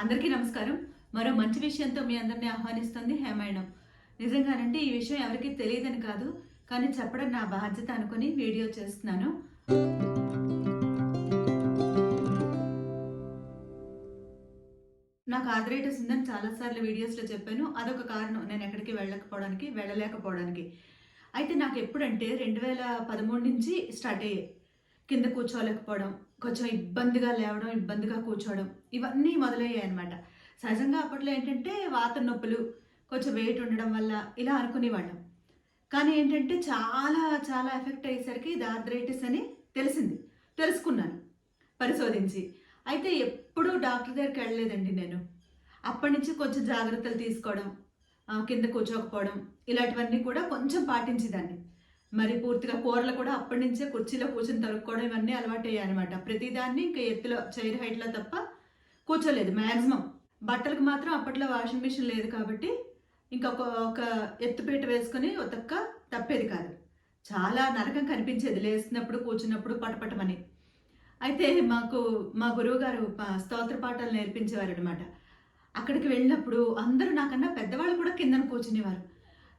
అందరికీ నమస్కారం. మరో మంచి విషయంతో మీ అందరినీ ఆహ్వానిస్తుంది హేమాయణం నిజంగానంటే ఈ విషయం ఎవరికీ తెలియదని కాదు కానీ చెప్పడం నా బాధ్యత అనుకుని వీడియో చేస్తున్నాను. నాకు ఆర్థరైటిస్ ఉందని చాలాసార్లు వీడియోస్లో చెప్పాను. అదొక కారణం. నేను ఎక్కడికి వెళ్ళకపోవడానికి వెళ్ళలేకపోవడానికి. అయితే నాకు ఎప్పుడంటే రెండు వేల పదమూడు నుంచి స్టార్ట్ అయ్యే కింద కూర్చోలేకపోవడం కొంచెం ఇబ్బందిగా లేవడం ఇబ్బందిగా కూర్చోవడం ఇవన్నీ మొదలయ్యాయి అనమాట సహజంగా అప్పట్లో ఏంటంటే వాత నొప్పులు కొంచెం వెయిట్ ఉండడం వల్ల ఇలా అనుకునేవాళ్ళం. కానీ ఏంటంటే చాలా చాలా ఎఫెక్ట్ అయ్యేసరికి ఇది ఆర్థరైటిస్ అని తెలిసింది. తెలుసుకున్నాను పరిశోధించి. అయితే ఎప్పుడూ డాక్టర్ దగ్గరికి వెళ్ళలేదండి నేను. అప్పటి నుంచి కొంచెం జాగ్రత్తలు తీసుకోవడం కింద కూర్చోకపోవడం ఇలాంటివన్నీ కూడా కొంచెం పాటించేదాన్ని. మరి పూర్తిగా కూరలు కూడా అప్పటి నుంచే కుర్చీలో కూర్చొని తరుక్కోవడం ఇవన్నీ అలవాటయ్యాయి అనమాట ప్రతిదాన్ని ఇంకా ఎత్తులో చైర్ హైట్లో తప్ప కూర్చోలేదు మ్యాక్సిమం బట్టలకు మాత్రం అప్పట్లో వాషింగ్ మిషన్ లేదు కాబట్టి ఇంకా ఒక ఒక ఎత్తుపీట వేసుకొని ఒతక్క తప్పేది కాదు. చాలా నరకం కనిపించేది లేచినప్పుడు కూర్చున్నప్పుడు పటపటమని. అయితే మాకు మా గురువు గారు స్తోత్ర పాఠాలు నేర్పించేవారు అనమాట అక్కడికి వెళ్ళినప్పుడు అందరూ నాకన్నా పెద్దవాళ్ళు కూడా కిందన కూర్చునేవారు.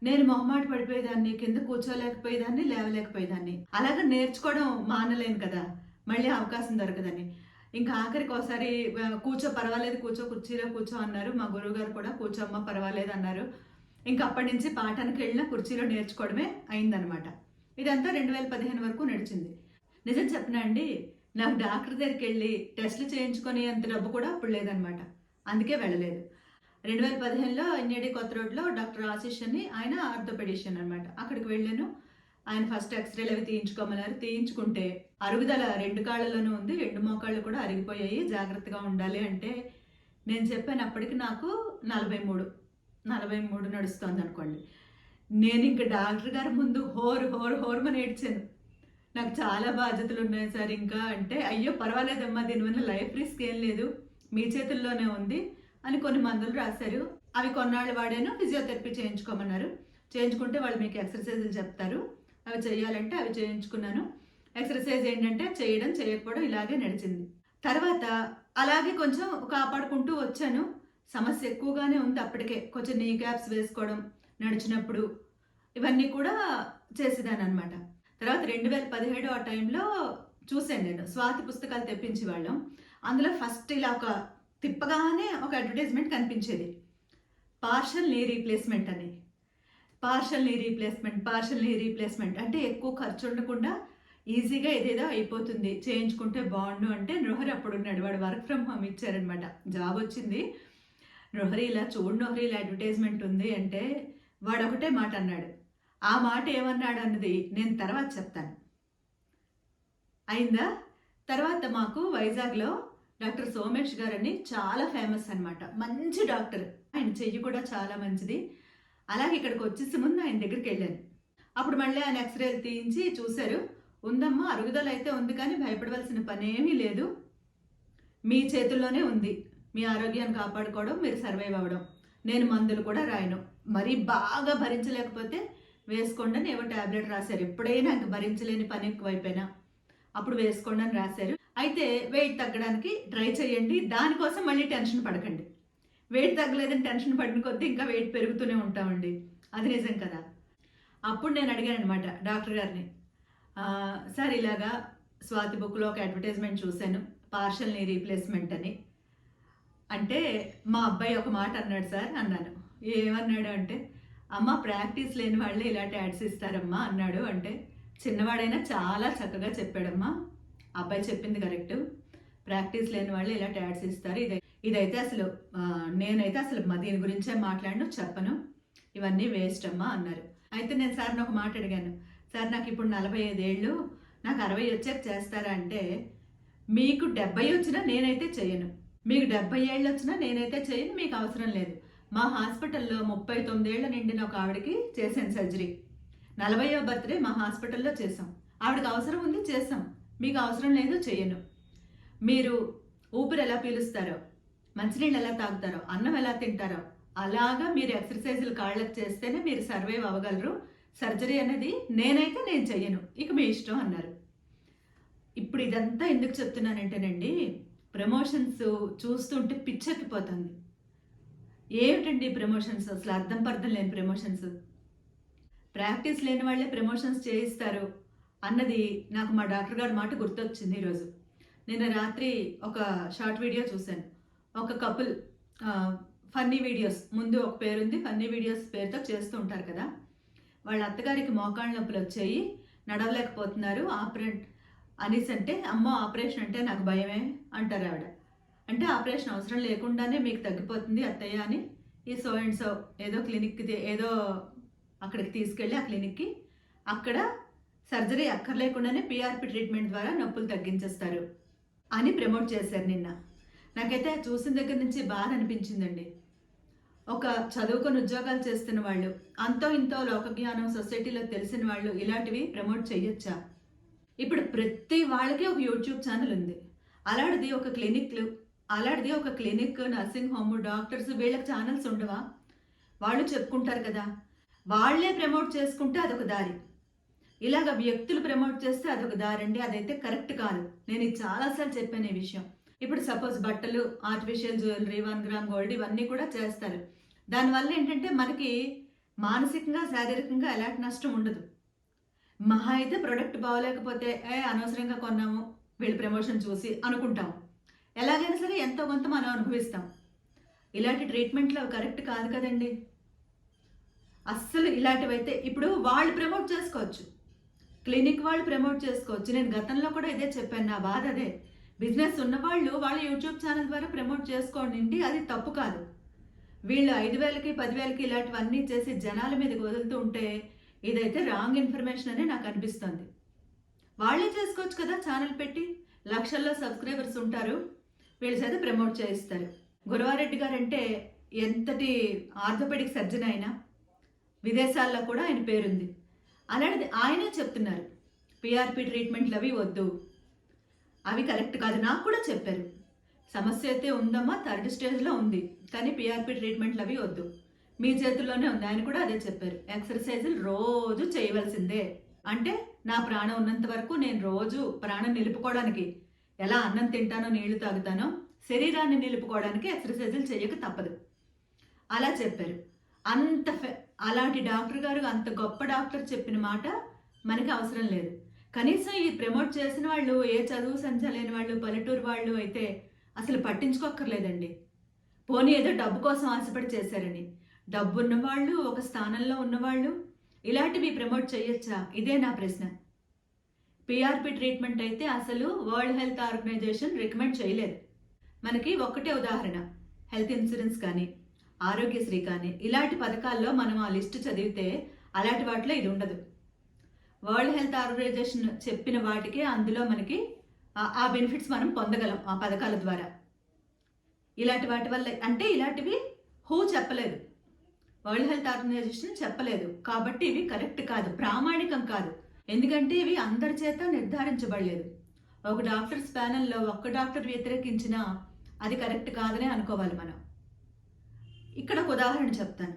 నేను మొహమాట పడిపోయేదాన్ని కింద కూర్చోలేకపోయేదాన్ని లేవలేకపోయేదాన్ని. అలాగే నేర్చుకోవడం మానలేను కదా మళ్ళీ అవకాశం దొరకదని. ఇంకా ఆఖరికి ఒకసారి కూర్చో పర్వాలేదు కూర్చో కుర్చీలో కూర్చో అన్నారు. మా గురువు గారు కూడా కూర్చోమ్మ పర్వాలేదు అన్నారు. ఇంకా అప్పటి నుంచి పాఠానికి వెళ్ళిన కుర్చీలో నేర్చుకోవడమే అయిందనమాట. ఇదంతా రెండు వేల పదిహేను వరకు నడిచింది. నిజం చెప్పనా అండి? నాకు డాక్టర్ దగ్గరికి వెళ్ళి టెస్టులు చేయించుకొని అంత డబ్బు కూడా అప్పుడు లేదనమాట. అందుకే వెళ్ళలేదు. రెండు వేల పదిహేనులో ఎన్ఏడి కొత్త రోడ్లో డాక్టర్ ఆశీష్ అని ఆయన ఆర్థోపెడిషియన్ అనమాట అక్కడికి వెళ్ళాను. ఆయన ఫస్ట్ ఎక్స్రేలు అవి తీయించుకోమన్నారు. తీయించుకుంటే అరుగుదల రెండు కాళ్ళలోనూ ఉంది. రెండు మోకాళ్ళు కూడా అరిగిపోయాయి. జాగ్రత్తగా ఉండాలి అంటే నేను చెప్పాను అప్పటికి నాకు నలభై మూడు నలభై మూడు నడుస్తుంది అనుకోండి. నేను ఇంక డాక్టర్ గారి ముందు హోర్ హోర్ హోర్మని ఏడ్చాను. నాకు చాలా బాధ్యతలు ఉన్నాయి సార్ ఇంకా అంటే అయ్యో పర్వాలేదమ్మా దీనివల్ల లైఫ్ రిస్క్ ఏం లేదు. మీ చేతుల్లోనే ఉంది. అని కొన్ని మందులు రాశారు. అవి కొన్నాళ్ళు వాడాను. ఫిజియోథెరపీ చేయించుకోమన్నారు. చేయించుకుంటే వాళ్ళు మీకు ఎక్సర్సైజులు చెప్తారు. అవి చేయాలంటే అవి చేయించుకున్నాను. ఎక్సర్సైజ్ ఏంటంటే చేయడం చేయకపోవడం ఇలాగే నడిచింది. తర్వాత అలాగే కొంచెం కాపాడుకుంటూ వచ్చాను. సమస్య ఎక్కువగానే ఉంది అప్పటికే. కొంచెం నీ క్యాప్స్ వేసుకోవడం నడిచినప్పుడు ఇవన్నీ కూడా చేసేదాన్ని అనమాట తర్వాత రెండు వేల పదిహేడు ఆ టైంలో చూశాను నేను. స్వాతి పుస్తకాలు తెప్పించి వాళ్ళం అందులో ఫస్ట్ ఇలా ఒక తిప్పగానే ఒక అడ్వర్టైజ్మెంట్ కనిపించేది. పార్షల్ నీ రీప్లేస్మెంట్ అని. Partial knee replacement partial knee replacement అంటే ఎక్కువ ఖర్చు ఉండకుండా ఈజీగా ఏదేదో అయిపోతుంది. చేయించుకుంటే బాగుండు అంటే నృహరి అప్పుడు ఉన్నాడు వాడు వర్క్ ఫ్రమ్ హోమ్ ఇచ్చారనమాట జాబ్ వచ్చింది. నృహరి ఇలా చూడు నృహరి ఇలా అడ్వర్టైజ్మెంట్ ఉంది అంటే వాడు ఒకటే మాట అన్నాడు. ఆ మాట ఏమన్నాడు అన్నది నేను తర్వాత చెప్తాను. అయిందా? తర్వాత మాకు వైజాగ్లో డాక్టర్ సోమేష్ గారని చాలా ఫేమస్ అనమాట మంచి డాక్టర్. ఆయన చెయ్యి కూడా చాలా మంచిది. అలాగే ఇక్కడికి వచ్చేసి ముందు ఆయన దగ్గరికి వెళ్ళాను. అప్పుడు మళ్ళీ ఆయన ఎక్స్రేలు తీయించి చూశారు. ఉందమ్మా అరుగుదల అయితే ఉంది కానీ భయపడవలసిన పనేమీ లేదు. మీ చేతుల్లోనే ఉంది. మీ ఆరోగ్యాన్ని కాపాడుకోవడం మీరు సర్వైవ్ అవ్వడం. నేను మందులు కూడా రాయను. మరీ బాగా భరించలేకపోతే వేసుకోండి అని ఏవో టాబ్లెట్ రాశారు. ఎప్పుడైనా ఇంక భరించలేని పని ఎక్కువైపోయినా. అప్పుడు వేసుకోండి అని రాశారు. అయితే వెయిట్ తగ్గడానికి ట్రై చేయండి. దానికోసం మళ్ళీ టెన్షన్ పడకండి. వెయిట్ తగ్గలేదని టెన్షన్ పడిన కొద్దీ ఇంకా వెయిట్ పెరుగుతూనే ఉంటామండి. అది నిజం కదా. అప్పుడు నేను అడిగాను అనమాట డాక్టర్ గారిని సార్ ఇలాగా స్వాతి బుక్లో ఒక అడ్వర్టైజ్మెంట్ చూశాను పార్షల్ నీ రీప్లేస్మెంట్ అని. అంటే మా అబ్బాయి ఒక మాట అన్నాడు సార్ అన్నాను. ఏమన్నాడు అంటే అమ్మ ప్రాక్టీస్ లేని వాళ్ళే ఇలాంటి యాడ్స్ ఇస్తారమ్మా అన్నాడు. అంటే చిన్నవాడైనా చాలా చక్కగా చెప్పాడమ్మా. అబ్బాయి చెప్పింది కరెక్ట్. ప్రాక్టీస్ లేని వాళ్ళు ఇలా ట్యాడ్స్ ఇస్తారు. ఇది ఇదైతే అసలు నేనైతే అసలు మా దీని గురించే మాట్లాడను చెప్పను. ఇవన్నీ వేస్ట్ అమ్మా అన్నారు. అయితే నేను సార్ని ఒక మాట అడిగాను. సార్ నాకు ఇప్పుడు నలభై ఐదేళ్ళు నాకు అరవై వచ్చాక చేస్తారా అంటే మీకు డెబ్బై వచ్చినా నేనైతే చేయను మీకు డెబ్బై ఏళ్ళు వచ్చినా నేనైతే చేయను మీకు అవసరం లేదు. మా హాస్పిటల్లో ముప్పై తొమ్మిదేళ్ళ నిండిన ఒక ఆవిడకి చేశాను సర్జరీ. నలభైవ బర్త్డే మా హాస్పిటల్లో చేసాం ఆవిడకి అవసరం ఉంది చేసాం మీకు అవసరం లేదు చేయను మీరు ఊపిరి ఎలా పీలుస్తారో మంచినీళ్ళు ఎలా తాగుతారో అన్నం ఎలా తింటారో అలాగా మీరు ఎక్సర్సైజులు కాళ్ళకు చేస్తేనే మీరు సర్వైవ్ అవ్వగలరు. సర్జరీ అనేది నేనైతే నేను చెయ్యను. ఇక మీ ఇష్టం అన్నారు. ఇప్పుడు ఇదంతా ఎందుకు చెప్తున్నానంటేనండి ప్రమోషన్స్ చూస్తుంటే పిచ్చెక్కిపోతుంది. ఏమిటండి ప్రమోషన్స్? అసలు అర్థం పర్థం లేని ప్రమోషన్స్. ప్రాక్టీస్ లేని వాళ్ళే ప్రమోషన్స్ చేయిస్తారు అన్నది నాకు మా డాక్టర్ గారి మాట గుర్తొచ్చింది ఈరోజు. నిన్న రాత్రి ఒక షార్ట్ వీడియో చూశాను. ఒక కపుల్ ఫన్నీ వీడియోస్ ముందు ఒక పేరుంది ఫన్నీ వీడియోస్ పేరుతో చేస్తూ ఉంటారు కదా. వాళ్ళ అత్తగారికి మోకాళ్ళ నొప్పులు వచ్చాయి నడవలేకపోతున్నారు ఆపరేట్ అనేసి అంటే అమ్మ ఆపరేషన్ అంటే నాకు భయమే అంటారు ఆవిడ. అంటే ఆపరేషన్ అవసరం లేకుండానే మీకు తగ్గిపోతుంది అత్తయ్య అని ఈ సో అండ్ సో ఏదో క్లినిక్కి ఏదో అక్కడికి తీసుకెళ్ళి ఆ క్లినిక్కి. అక్కడ సర్జరీ అక్కర్లేకుండానే పిఆర్పి ట్రీట్మెంట్ ద్వారా నొప్పులు తగ్గించేస్తారు అని ప్రమోట్ చేశారు నిన్న. నాకైతే చూసిన దగ్గర నుంచి బాధ అనిపించిందండి. ఒక చదువుకొని ఉద్యోగాలు చేస్తున్న వాళ్ళు అంతో ఇంతో లోకజ్ఞానం సొసైటీలో తెలిసిన వాళ్ళు ఇలాంటివి ప్రమోట్ చేయొచ్చా? ఇప్పుడు ప్రతి వాళ్ళకి ఒక యూట్యూబ్ ఛానల్ ఉంది. అలాంటిది ఒక క్లినిక్లు అలాంటిది ఒక క్లినిక్ నర్సింగ్ హోమ్ డాక్టర్స్ వీళ్ళకి ఛానల్స్ ఉండవా? వాళ్ళు చెప్పుకుంటారు కదా వాళ్ళే ప్రమోట్ చేసుకుంటే అదొక దారి. ఇలాగ వ్యక్తులు ప్రమోట్ చేస్తే అదొక దారి అండి అదైతే కరెక్ట్ కాదు. నేను ఇది చాలాసార్లు చెప్పాను ఈ విషయం. ఇప్పుడు సపోజ్ బట్టలు artificial jewellery one gram gold ఇవన్నీ కూడా చేస్తారు. దానివల్ల ఏంటంటే మనకి మానసికంగా శారీరకంగా ఎలాంటి నష్టం ఉండదు. మహా అయితే ప్రొడక్ట్ బాగోలేకపోతే ఏ అనవసరంగా కొన్నాము వీళ్ళు ప్రమోషన్ చూసి అనుకుంటాం. ఎలాగైనా సరే ఎంతో కొంత మనం అనుభవిస్తాం. ఇలాంటి ట్రీట్మెంట్లు అవి కరెక్ట్ కాదు కదండి. అస్సలు ఇలాంటివైతే ఇప్పుడు వాళ్ళు ప్రమోట్ చేసుకోవచ్చు. క్లినిక్ వాళ్ళు ప్రమోట్ చేసుకోవచ్చు. నేను గతంలో కూడా ఇదే చెప్పాను నా బాధ అదే. బిజినెస్ ఉన్నవాళ్ళు వాళ్ళ యూట్యూబ్ ఛానల్ ద్వారా ప్రమోట్ చేసుకోండి అది తప్పు కాదు. వీళ్ళు ఐదు వేలకి పదివేలకి ఇలాంటివన్నీ చేసి జనాల మీదకి వదులుతూ ఉంటే ఇదైతే రాంగ్ ఇన్ఫర్మేషన్ అనే నాకు అనిపిస్తుంది. వాళ్ళే చేసుకోవచ్చు కదా ఛానల్ పెట్టి. లక్షల్లో సబ్స్క్రైబర్స్ ఉంటారు. వీళ్ళ చేత ప్రమోట్ చేయిస్తారు. గురవారెడ్డి గారు అంటే ఎంతటి ఆర్థోపెడిక్ సర్జన్ అయినా విదేశాల్లో కూడా ఆయన పేరుంది. అలాంటిది ఆయనే చెప్తున్నారు. పిఆర్పి ట్రీట్మెంట్లు అవి వద్దు. అవి కరెక్ట్ కాదు నాకు కూడా చెప్పారు. సమస్య అయితే ఉందమ్మా థర్డ్ స్టేజ్లో ఉంది. కానీ పిఆర్పి ట్రీట్మెంట్లు అవి వద్దు. మీ చేతుల్లోనే ఉంది ఆయన కూడా అదే చెప్పారు. ఎక్సర్సైజులు రోజు చేయవలసిందే. అంటే నా ప్రాణం ఉన్నంత వరకు నేను రోజు ప్రాణం నిలుపుకోవడానికి ఎలా అన్నం తింటానో నీళ్ళు తాగుతానో శరీరాన్ని నిలుపుకోవడానికి ఎక్సర్సైజులు చేయక తప్పదు. అలా చెప్పారు. అంత ఫె- అలాంటి డాక్టర్ గారు అంత గొప్ప డాక్టర్ చెప్పిన మాట మనకి అవసరం లేదు. కనీసం ఈ ప్రమోట్ చేసిన వాళ్ళు ఏ చదువు సంధ్య లేని వాళ్ళు పల్లెటూరు వాళ్ళు అయితే అసలు పట్టించుకోక్కర్లేదండి. పోనీ ఏదో డబ్బు కోసం ఆశపడి చేశారని. డబ్బు ఉన్నవాళ్ళు ఒక స్థానంలో ఉన్నవాళ్ళు ఇలాంటివి ప్రమోట్ చేయొచ్చా? ఇదే నా ప్రశ్న. పిఆర్పి ట్రీట్మెంట్ అయితే అసలు వరల్డ్ హెల్త్ ఆర్గనైజేషన్ రికమెండ్ చేయలేదు. మనకి ఒక్కటే ఉదాహరణ హెల్త్ ఇన్సూరెన్స్ కానీ. ఆరోగ్యశ్రీ కానీ ఇలాంటి పథకాల్లో మనం ఆ లిస్టు చదివితే అలాంటి వాటిలో ఇది ఉండదు. వరల్డ్ హెల్త్ ఆర్గనైజేషన్ చెప్పిన వాటికే అందులో మనకి ఆ- బెనిఫిట్స్ మనం పొందగలం ఆ పథకాల ద్వారా. ఇలాంటి వాటి వల్ల అంటే ఇలాంటివి హూ చెప్పలేదు. వరల్డ్ హెల్త్ ఆర్గనైజేషన్ చెప్పలేదు. కాబట్టి ఇవి కరెక్ట్ కాదు ప్రామాణికం కాదు. ఎందుకంటే ఇవి అందరి చేత నిర్ధారించబడలేదు. ఒక డాక్టర్స్ ప్యానెల్లో ఒక్క డాక్టర్ వ్యతిరేకించినా అది కరెక్ట్ కాదనే అనుకోవాలి మనం. ఇక్కడ ఒక ఉదాహరణ చెప్తాను.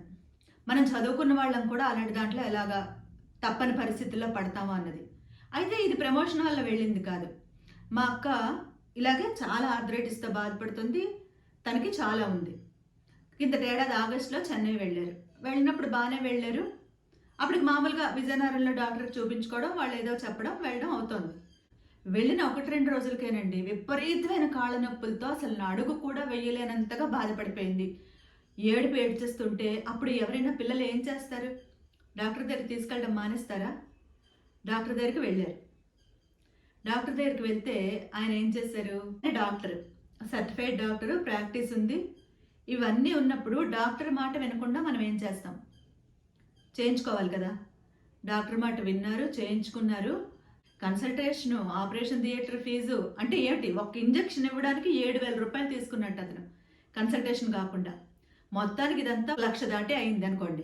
మనం చదువుకున్న వాళ్ళం కూడా అలాంటి దాంట్లో ఎలాగా తప్పని పరిస్థితుల్లో పడతామో అన్నది. అయితే ఇది ప్రమోషన్ వల్ల వెళ్ళింది కాదు. మా అక్క ఇలాగే చాలా ఆర్థరైటిస్తో బాధపడుతుంది. తనకి చాలా ఉంది. కిందటి ఏడాది ఆగస్టులో చెన్నై వెళ్ళారు. వెళ్ళినప్పుడు బాగానే వెళ్ళారు. అప్పటికి మామూలుగా విజయనగరంలో డాక్టర్కి చూపించుకోవడం వాళ్ళు ఏదో చెప్పడం వెళ్ళడం అవుతోంది. వెళ్ళిన ఒకటి రెండు రోజులకేనండి విపరీతమైన కాళ్ళ నొప్పులతో అసలు అడుగు కూడా వెయ్యలేనంతగా బాధపడిపోయింది. ఏడుపు ఏడ్చేస్తుంటే అప్పుడు ఎవరైనా పిల్లలు ఏం చేస్తారు? డాక్టర్ దగ్గరికి తీసుకెళ్ళడం మానేస్తారా? డాక్టర్ దగ్గరికి వెళ్ళారు. డాక్టర్ దగ్గరికి వెళ్తే ఆయన ఏం చేశారు? డాక్టర్ సర్టిఫైడ్ డాక్టర్ ప్రాక్టీస్ ఉంది. ఇవన్నీ ఉన్నప్పుడు డాక్టర్ మాట వినకుండా మనం ఏం చేస్తాం? చేయించుకోవాలి కదా. డాక్టర్ మాట విన్నారు చేయించుకున్నారు. కన్సల్టేషన్ ఆపరేషన్ థియేటర్ ఫీజు అంటే ఏమిటి? ఒక ఇంజెక్షన్ ఇవ్వడానికి ఏడు వేల రూపాయలు తీసుకున్నట్టు అతను. కన్సల్టేషన్ కాకుండా. మొత్తానికి ఇదంతా లక్ష దాటే అయింది అనుకోండి.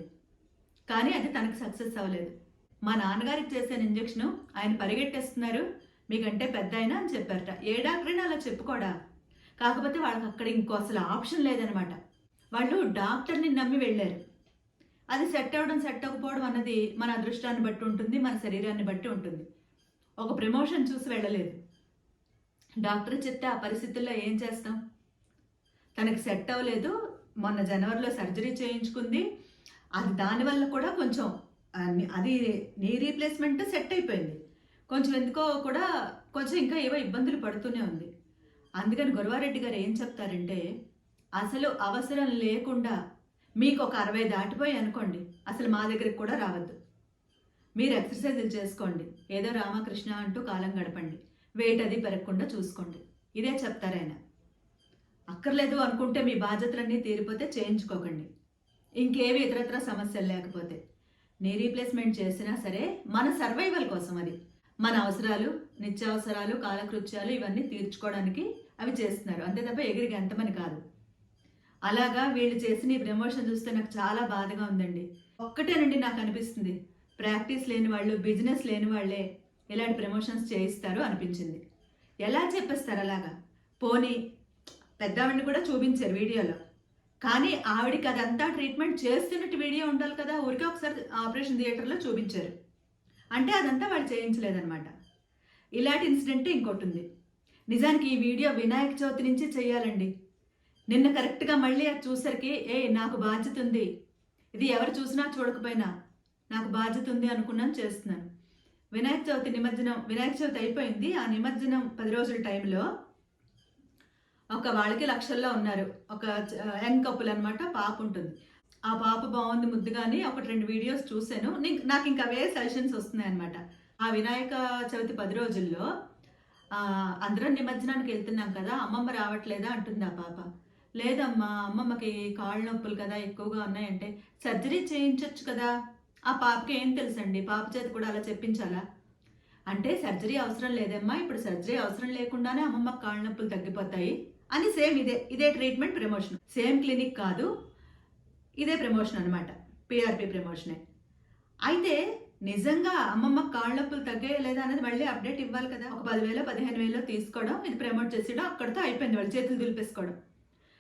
కానీ అది తనకు సక్సెస్ అవ్వలేదు. మా నాన్నగారికి చేసిన ఇంజెక్షన్ ఆయన పరిగెట్టేస్తున్నారు. మీకంటే పెద్ద అయినా అని చెప్పారట. ఏ డాక్టర్ అయినా అలా చెప్పుకోడా? కాకపోతే వాళ్ళకి అక్కడ ఇంకో అసలు ఆప్షన్ లేదనమాట. వాళ్ళు డాక్టర్ని నమ్మి వెళ్ళారు. అది సెట్ అవ్వడం సెట్ అవ్వకపోవడం అన్నది మన అదృష్టాన్ని బట్టి ఉంటుంది మన శరీరాన్ని బట్టి ఉంటుంది. ఒక ప్రమోషన్ చూసి వెళ్ళలేదు. డాక్టర్ చెప్తే ఆ పరిస్థితుల్లో ఏం చేస్తాం? తనకి సెట్ అవ్వలేదు మొన్న జనవరిలో సర్జరీ చేయించుకుంది. అది దానివల్ల కూడా కొంచెం అది నీ రీప్లేస్మెంట్ సెట్ అయిపోయింది. కొంచెం ఎందుకో కూడా కొంచెం ఇంకా ఏవో ఇబ్బందులు పడుతూనే ఉంది. అందుకని గురవారెడ్డి గారు ఏం చెప్తారంటే అసలు అవసరం లేకుండా మీకు ఒక అరవై దాటిపోయి అనుకోండి అసలు మా దగ్గరికి కూడా రావద్దు. మీరు ఎక్సర్సైజులు చేసుకోండి. ఏదో రామకృష్ణ అంటూ కాలం గడపండి. వెయిట్ అది పెరగకుండా చూసుకోండి. ఇదే చెప్తారు ఆయన. అక్కర్లేదు అనుకుంటే మీ బాధ్యతలన్నీ తీరిపోతే చేయించుకోకండి. ఇంకేవి ఇతరత్ర సమస్యలు లేకపోతే. నీ రీప్లేస్మెంట్ చేసినా సరే మన సర్వైవల్ కోసం అది. మన అవసరాలు నిత్యావసరాలు కాలకృత్యాలు ఇవన్నీ తీర్చుకోవడానికి అవి చేస్తున్నారు. అంతే తప్ప ఎగిరికి ఎంతమని కాదు. అలాగా వీళ్ళు చేసిన ఈ ప్రమోషన్ చూస్తే నాకు చాలా బాధగా ఉందండి. ఒక్కటేనండి నాకు అనిపిస్తుంది. ప్రాక్టీస్ లేని వాళ్ళు బిజినెస్ లేని వాళ్ళే ఇలాంటి ప్రమోషన్స్ చేయిస్తారు అనిపించింది. ఎలా చెప్పేస్తారు అలాగా? పోనీ పెద్దావిడిని కూడా చూపించారు వీడియోలో. కానీ ఆవిడకి అదంతా ట్రీట్మెంట్ చేస్తున్నట్టు వీడియో ఉండాలి కదా ఊరికే ఒకసారి ఆపరేషన్ థియేటర్లో చూపించారు. అంటే అదంతా వాళ్ళు చేయించలేదన్నమాట. ఇలాంటి ఇన్సిడెంట్ ఇంకోటి ఉంది. నిజానికి ఈ వీడియో వినాయక చవితి నుంచి చేయాలండి. నిన్న కరెక్ట్గా మళ్ళీ అది చూసరికి ఏ నాకు బాధ్యత ఉంది. ఇది ఎవరు చూసినా చూడకపోయినా నాకు బాధ్యత ఉంది అనుకున్నాను చేస్తున్నాను. వినాయక చవితి నిమజ్జనం వినాయక చవితి అయిపోయింది. ఆ నిమజ్జనం పది రోజుల టైంలో ఒక వాళ్ళకి లక్షల్లో ఉన్నారు. ఒక యంగ్ కపుల్ అనమాట పాప ఉంటుంది. ఆ పాప బాగుంది ముద్దుగాని ఒకటి రెండు వీడియోస్ చూశాను. నాకు ఇంకా అవే సజెషన్స్ వస్తున్నాయి అనమాట ఆ వినాయక చవితి పది రోజుల్లో అందరం నిమజ్జనానికి వెళ్తున్నాం కదా అమ్మమ్మ రావట్లేదా అంటుంది ఆ పాప. లేదమ్మా అమ్మమ్మకి కాళ్ళ నొప్పులు కదా ఎక్కువగా ఉన్నాయంటే సర్జరీ చేయించవచ్చు కదా. ఆ పాపకి ఏం తెలుసండి? పాప చేత కూడా అలా చెప్పించాలా? అంటే సర్జరీ అవసరం లేదమ్మా ఇప్పుడు సర్జరీ అవసరం లేకుండానే అమ్మమ్మకి కాళ్ళ నొప్పులు తగ్గిపోతాయి. అని సేమ్ ఇదే ఇదే ట్రీట్మెంట్ ప్రమోషన్ సేమ్ క్లినిక్ కాదు ఇదే ప్రమోషన్ అనమాట పిఆర్పి ప్రమోషనే అయితే నిజంగా అమ్మమ్మ కాళ్ళ నొప్పులు లేదా అనేది మళ్ళీ అప్డేట్ ఇవ్వాలి కదా. ఒక పదివేలో పదిహేను వేలో తీసుకోవడం ఇది ప్రమోట్ చేసేయడం అక్కడితో అయిపోయింది వాళ్ళు చేతులు దులిపేసుకోవడం.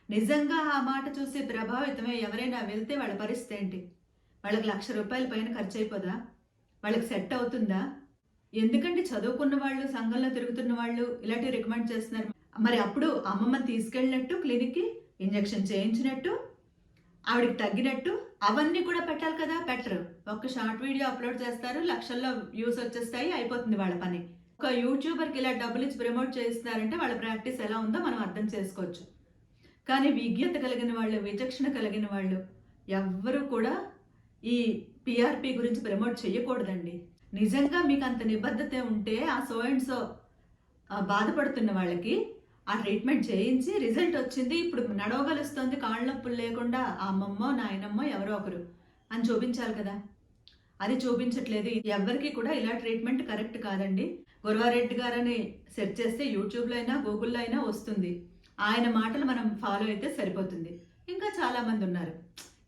నిజంగా ఆ మాట చూసి ప్రభావితమే ఎవరైనా వెళ్తే వాళ్ళ పరిస్థితి ఏంటి? వాళ్ళకి లక్ష రూపాయల పైన ఖర్చు అయిపోదా వాళ్ళకి సెట్ అవుతుందా? ఎందుకంటే చదువుకున్న వాళ్ళు సంఘంలో తిరుగుతున్న వాళ్ళు ఇలాంటివి రికమెండ్ చేస్తున్నారు? మరి అప్పుడు అమ్మమ్మని తీసుకెళ్ళినట్టు క్లినిక్కి ఇంజెక్షన్ చేయించినట్టు ఆవిడకి తగ్గినట్టు అవన్నీ కూడా పెట్టాలి కదా పెట్టరు. ఒక షార్ట్ వీడియో అప్లోడ్ చేస్తారు లక్షల్లో వ్యూస్ వచ్చేస్తాయి అయిపోతుంది వాళ్ళ పని. ఒక యూట్యూబర్కి ఇలా డబ్బులు ఇచ్చి ప్రమోట్ చేస్తున్నారంటే వాళ్ళ ప్రాక్టీస్ ఎలా ఉందో మనం అర్థం చేసుకోవచ్చు. కానీ విజ్ఞత కలిగిన వాళ్ళు విచక్షణ కలిగిన వాళ్ళు ఎవ్వరూ కూడా ఈ పిఆర్పి గురించి ప్రమోట్ చేయకూడదండి నిజంగా మీకు అంత నిబద్ధత ఉంటే ఆ సో అండ్ సో బాధపడుతున్న వాళ్ళకి ఆ ట్రీట్మెంట్ చేయించి రిజల్ట్ వచ్చింది. ఇప్పుడు నడవగలుస్తుంది. కాళ్ళ నొప్పులు లేకుండా ఆ అమ్మమ్మో నాయనమ్మో ఎవరో ఒకరు. అని చూపించాలి కదా. అది చూపించట్లేదు. ఎవరికి కూడా ఇలా ట్రీట్మెంట్ కరెక్ట్ కాదండి. గురవారెడ్డి గారని సెర్చ్ చేస్తే యూట్యూబ్లో అయినా గూగుల్లో అయినా వస్తుంది. ఆయన మాటలు మనం ఫాలో అయితే సరిపోతుంది. ఇంకా చాలామంది ఉన్నారు.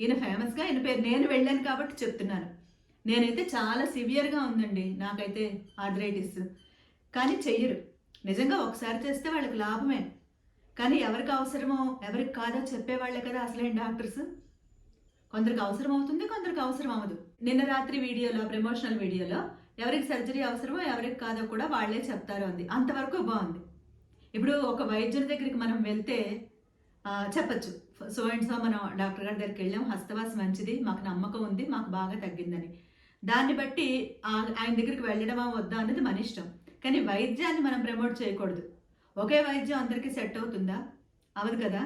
ఈయన ఫేమస్గా ఈయన పేరు నేను వెళ్ళాను కాబట్టి చెప్తున్నాను. నేనైతే చాలా సివియర్గా ఉందండి. నాకైతే ఆర్థరైటిస్. కానీ చెయ్యరు. నిజంగా ఒకసారి చేస్తే వాళ్ళకి లాభమే. కానీ ఎవరికి అవసరమో ఎవరికి కాదో చెప్పేవాళ్ళే కదా అసలేం డాక్టర్స్? కొందరికి అవసరం అవుతుంది కొందరికి అవసరం అవ్వదు. నిన్న రాత్రి వీడియోలో ప్రమోషనల్ వీడియోలో ఎవరికి సర్జరీ అవసరమో ఎవరికి కాదో కూడా వాళ్ళే చెప్తారు అంది. అంతవరకు బాగుంది. ఇప్పుడు ఒక వైద్యుని దగ్గరికి మనం వెళ్తే చెప్పచ్చు. సో అండ్ సో మనం డాక్టర్ గారి దగ్గరికి వెళ్ళాం. హస్తవాసి మంచిది మాకు నమ్మకం ఉంది మాకు బాగా తగ్గిందని. దాన్ని బట్టి ఆ- ఆయన దగ్గరికి వెళ్ళడమా వద్దా అనేది మన ఇష్టం. కానీ వైద్యాన్ని మనం ప్రమోట్ చేయకూడదు. ఒకే వైద్యం అందరికీ సెట్ అవుతుందా? అవదు కదా?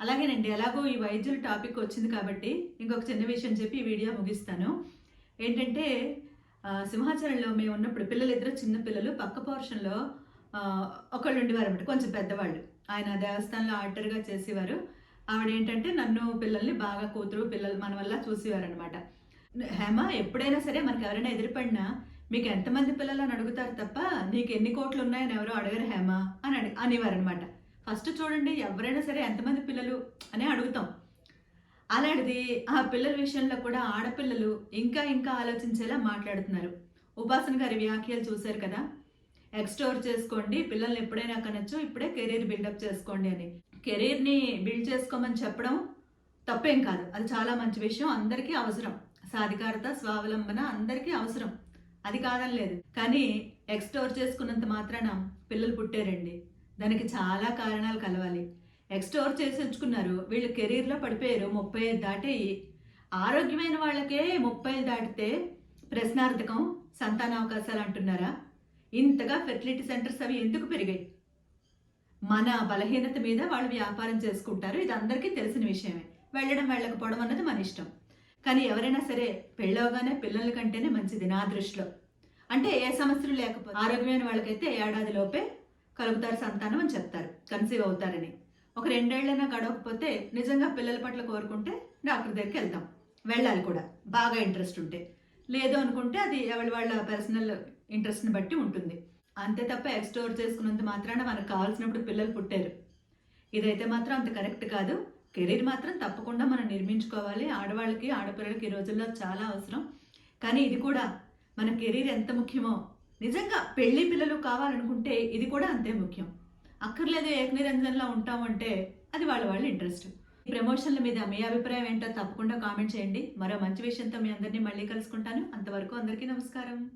అలాగేనండి ఎలాగో ఈ వైద్యుల టాపిక్ వచ్చింది కాబట్టి ఇంకొక చిన్న విషయం చెప్పి ఈ వీడియో ముగిస్తాను. ఏంటంటే సింహాచలంలో మేము ఉన్నప్పుడు పిల్లలు ఇద్దరు చిన్న పిల్లలు పక్క పోర్షన్లో ఒకళ్ళు ఉండేవారు అనమాట కొంచెం పెద్దవాళ్ళు. ఆయన దేవస్థానంలో ఆర్డర్గా చేసేవారు. ఆవిడ ఏంటంటే నన్ను పిల్లల్ని బాగా కూతురు పిల్లలు మన వల్ల చూసేవారు అనమాట హేమ ఎప్పుడైనా సరే మనకి ఎవరైనా ఎదురుపడినా మీకు ఎంతమంది పిల్లలు అని అడుగుతారు తప్ప నీకు ఎన్ని కోట్లు ఉన్నాయని ఎవరో అడగరు హేమ అని అడి అనేవారు అనమాట ఫస్ట్ చూడండి ఎవరైనా సరే ఎంతమంది పిల్లలు అని అడుగుతాం. అలాంటిది ఆ పిల్లల విషయంలో కూడా ఆడపిల్లలు ఇంకా ఇంకా ఆలోచించేలా మాట్లాడుతున్నారు. ఉపాసన గారి వ్యాఖ్యలు చూశారు కదా? ఎక్స్టోర్ చేసుకోండి పిల్లల్ని ఎప్పుడైనా కనొచ్చు ఇప్పుడే కెరీర్ బిల్డప్ చేసుకోండి అని. కెరీర్ని బిల్డ్ చేసుకోమని చెప్పడం తప్పేం కాదు. అది చాలా మంచి విషయం అందరికీ అవసరం. సాధికారత స్వావలంబన అందరికీ అవసరం. అది కాదని లేదు. కానీ ఎక్స్టోర్ చేసుకున్నంత మాత్రాన పిల్లలు పుట్టారండి. దానికి చాలా కారణాలు కలవాలి. ఎక్స్టోర్ చేసి ఉంచుకున్నారు. వీళ్ళు కెరీర్లో పడిపోయారు. ముప్పై ఐదు దాటేయి. ఆరోగ్యమైన వాళ్ళకే ముప్పై ఐదు దాటితే ప్రశ్నార్థకం సంతాన అవకాశాలు అంటున్నారా? ఇంతగా ఫెర్టిలిటీ సెంటర్స్ అవి ఎందుకు పెరిగాయి? మన బలహీనత మీద వాళ్ళు వ్యాపారం చేసుకుంటారు. ఇది అందరికీ తెలిసిన విషయమే. వెళ్ళడం వెళ్ళకపోవడం అన్నది మన ఇష్టం. కానీ ఎవరైనా సరే పెళ్ళవగానే పిల్లల కంటేనే మంచిది నా దృష్టిలో. అంటే ఏ సమస్యలు లేకపోతే ఆరోగ్యమైన వాళ్ళకైతే ఏడాది లోపే కలుగుతారు సంతానం అని చెప్తారు కన్సీవ్ అవుతారని. ఒక రెండేళ్ళైనా గడవకపోతే నిజంగా పిల్లల పట్ల కోరుకుంటే డాక్టర్ దగ్గరికి వెళ్తాం వెళ్ళాలి కూడా బాగా ఇంట్రెస్ట్ ఉంటే. లేదు అనుకుంటే అది ఎవరి వాళ్ళ పర్సనల్ ఇంట్రెస్ట్ని బట్టి ఉంటుంది. అంతే తప్ప ఎక్స్టోర్ చేసుకున్నంత మాత్రాన మనకు కావాల్సినప్పుడు పిల్లలు పుట్టారు. ఇదైతే మాత్రం అంత కరెక్ట్ కాదు. కెరీర్ మాత్రం తప్పకుండా మనం నిర్మించుకోవాలి. ఆడవాళ్ళకి ఆడపిల్లలకి ఈ రోజుల్లో చాలా అవసరం. కానీ ఇది కూడా మన కెరీర్ ఎంత ముఖ్యమో. నిజంగా పెళ్ళి పిల్లలు కావాలనుకుంటే ఇది కూడా అంతే ముఖ్యం. అక్కర్లేదు ఏకనిరంజన్లా ఉంటామంటే అది వాళ్ళ వాళ్ళ ఇంట్రెస్ట్. ఈ ప్రమోషన్ల మీద మీ అభిప్రాయం ఏంటో తప్పకుండా కామెంట్ చేయండి. మరో మంచి విషయంతో మీ అందరినీ మళ్ళీ కలుసుకుంటాను. అంతవరకు అందరికీ నమస్కారం.